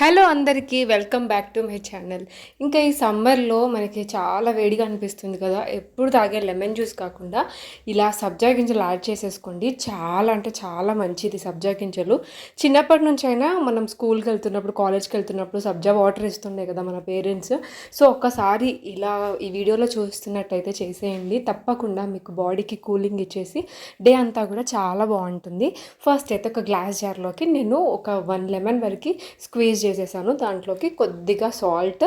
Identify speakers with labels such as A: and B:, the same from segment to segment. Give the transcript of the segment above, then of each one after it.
A: Hello అందరికీ welcome back to my channel. ఇంకా ఈ సమ్మర్లో మనకి చాలా వేడిగా అనిపిస్తుంది కదా. ఎప్పుడు తాగే లెమన్ జ్యూస్ కాకుండా ఇలా సబ్జా గింజలు యాడ్ చేసేసుకోండి. చాలా అంటే చాలా మంచిది సబ్జా గింజలు. చిన్నప్పటి నుంచి అయినా మనం స్కూల్కి వెళ్తున్నప్పుడు కాలేజ్కి వెళ్తున్నప్పుడు సబ్జా వాటర్ ఇస్తుండే కదా మన పేరెంట్స్. సో ఒక్కసారి ఇలా ఈ వీడియోలో చూస్తున్నట్టయితే చేసేయండి. తప్పకుండా మీకు బాడీకి కూలింగ్ ఇచ్చేసి డే అంతా కూడా చాలా బాగుంటుంది. ఫస్ట్ అయితే ఒక గ్లాస్ జార్లోకి నేను ఒక వన్ లెమన్ వరకు స్క్వీజ్ చేసేసాను. దాంట్లోకి కొద్దిగా సాల్ట్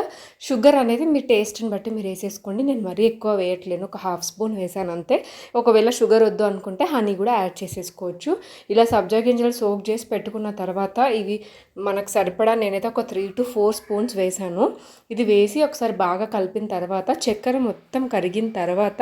A: షుగర్ అనేది మీ టేస్ట్ని బట్టి మీరు వేసేసుకోండి. నేను మరీ ఎక్కువ వేయట్లేను. ఒక హాఫ్ స్పూన్ వేసాను అంతే. ఒకవేళ షుగర్ వద్దు అనుకుంటే హనీ కూడా యాడ్ చేసేసుకోవచ్చు. ఇలా సబ్జా గింజలు సోక్ చేసి పెట్టుకున్న తర్వాత ఇవి మనకు సరిపడా నేనైతే ఒక త్రీ టు ఫోర్ స్పూన్స్ వేసాను. ఇది వేసి ఒకసారి బాగా కలిపిన తర్వాత చక్కెర మొత్తం కరిగిన తర్వాత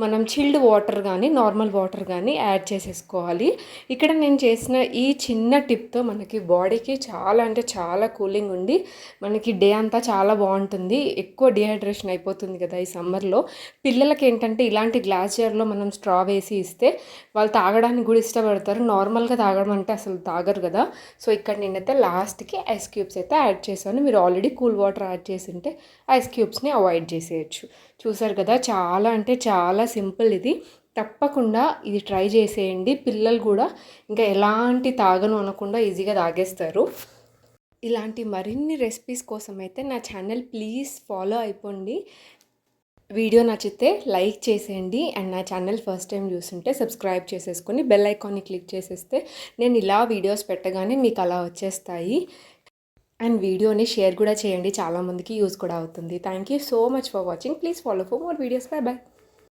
A: మనం చిల్డ్ వాటర్ కానీ నార్మల్ వాటర్ కానీ యాడ్ చేసేసుకోవాలి. ఇక్కడ నేను చేసిన ఈ చిన్న టిప్తో మనకి బాడీకి చాలా అంటే చాలా కూలింగ్ ఉండి మనకి డే అంతా చాలా బాగుంటుంది. ఎక్కువ డిహైడ్రేషన్ అయిపోతుంది కదా ఈ సమ్మర్లో. పిల్లలకి ఏంటంటే ఇలాంటి గ్లాస్ జార్లో మనం స్ట్రా వేసి ఇస్తే వాళ్ళు తాగడానికి కూడా ఇష్టపడతారు. నార్మల్గా తాగడం అంటే అసలు తాగరు కదా. సో ఇక్కడ నేనైతే లాస్ట్కి ఐస్ క్యూబ్స్ అయితే యాడ్ చేశాను. మీరు ఆల్రెడీ కూల్ వాటర్ యాడ్ చేసి ఉంటే ఐస్ క్యూబ్స్ని అవాయిడ్ చేసేయచ్చు. చూసారు కదా చాలా అంటే చాలా సింపుల్ ఇది. తప్పకుండా ఇది ట్రై చేసేయండి. పిల్లలు కూడా ఇంకా ఎలాంటి తాగను అనకుండా ఈజీగా తాగేస్తారు. ఇలాంటి మరిన్ని రెసిపీస్ కోసం అయితే నా ఛానల్ ప్లీజ్ ఫాలో అయిపోండి. వీడియో నచ్చితే లైక్ చేసేయండి. అండ్ నా ఛానల్ ఫస్ట్ టైం చూస్తుంటే సబ్స్క్రైబ్ చేసేసుకొని బెల్ ఐకాన్ని క్లిక్ చేసేస్తే నేను ఇలా వీడియోస్ పెట్టగానే మీకు అలా వచ్చేస్తాయి. అండ్ వీడియోని షేర్ కూడా చేయండి. చాలామందికి యూస్ కూడా అవుతుంది. Thank you so much for watching please follow for more videos bye bye